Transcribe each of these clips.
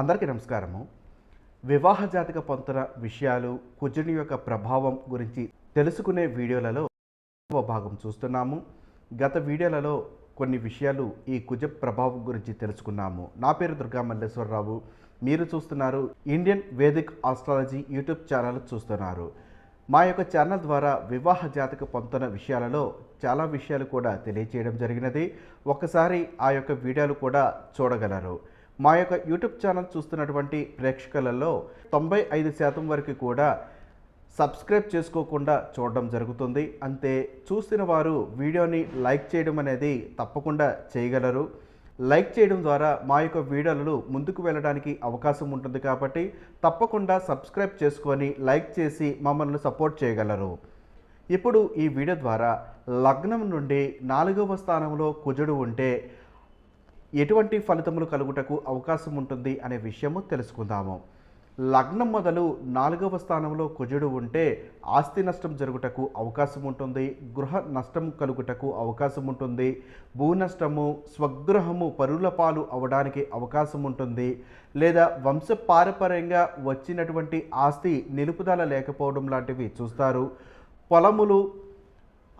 అందరికీ నమస్కారము. వివాహ జాతక పొంతన విషయాలు కుజుని యొక్క ప్రభావం గురించి తెలుసుకునే వీడియోలలో భాగం చూస్తున్నాము. గత వీడియోలలో కొన్ని విషయాలు ఈ కుజ ప్రభావం గురించి తెలుసుకున్నాము. నా పేరు దుర్గా మల్లేశ్వరరావు. మీరు చూస్తున్నారు Indian Vedic astrology YouTube channel చూస్తున్నారు. మా యొక్క ఛానల్ ద్వారా వివాహ జాతక పొంతన విషయాలలో చాలా విషయాలు కూడా తెలియచేయడం జరిగినది. ఒకసారి ఆ యొక్క వీడియోలు కూడా చూడగలరు. మా యొక్క యూట్యూబ్ ఛానల్ చూస్తున్నటువంటి ప్రేక్షకులలో తొంభై ఐదు శాతం వరకు కూడా సబ్స్క్రైబ్ చేసుకోకుండా చూడడం జరుగుతుంది. అంతే చూసిన వారు వీడియోని లైక్ చేయడం అనేది తప్పకుండా చేయగలరు. లైక్ చేయడం ద్వారా మా యొక్క వీడియోలు ముందుకు వెళ్ళడానికి అవకాశం ఉంటుంది కాబట్టి తప్పకుండా సబ్స్క్రైబ్ చేసుకొని లైక్ చేసి మమ్మల్ని సపోర్ట్ చేయగలరు. ఇప్పుడు ఈ వీడియో ద్వారా లగ్నం నుండి నాలుగవ స్థానంలో కుజుడు ఉంటే ఎటువంటి ఫలితములు కలుగుటకు అవకాశం ఉంటుంది అనే విషయము తెలుసుకుందాము. లగ్నం మొదలు నాలుగవ స్థానంలో కుజుడు ఉంటే ఆస్తి నష్టం జరుగుటకు అవకాశం ఉంటుంది గృహ నష్టం కలుగుటకు అవకాశం ఉంటుంది భూ నష్టము స్వగృహము పరుల పాలు అవడానికి అవకాశం ఉంటుంది లేదా వంశపారపర్యంగా వచ్చినటువంటి ఆస్తి నిలుపుదల లేకపోవడం లాంటివి చూస్తారు. పొలములు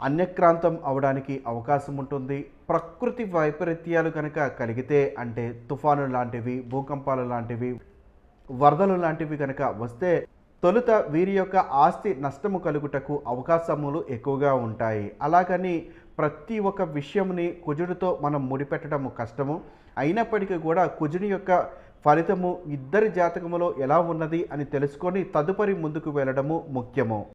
అన్యక్రాంతం అవడానికి అవకాశం ఉంటుంది. ప్రకృతి వైపరీత్యాలు కనుక కలిగితే అంటే తుఫాను లాంటివి భూకంపాలు లాంటివి వరదలు లాంటివి కనుక వస్తే తొలుత వీరి యొక్క ఆస్తి నష్టము కలుగుటకు అవకాశములు ఎక్కువగా ఉంటాయి. అలాగని ప్రతి ఒక్క విషయంని కుజుడితో మనం ముడిపెట్టడము కష్టము. అయినప్పటికీ కూడా కుజుని యొక్క ఫలితము ఇద్దరి జాతకములో ఎలా ఉన్నది అని తెలుసుకొని తదుపరి ముందుకు వెళ్ళడము ముఖ్యము.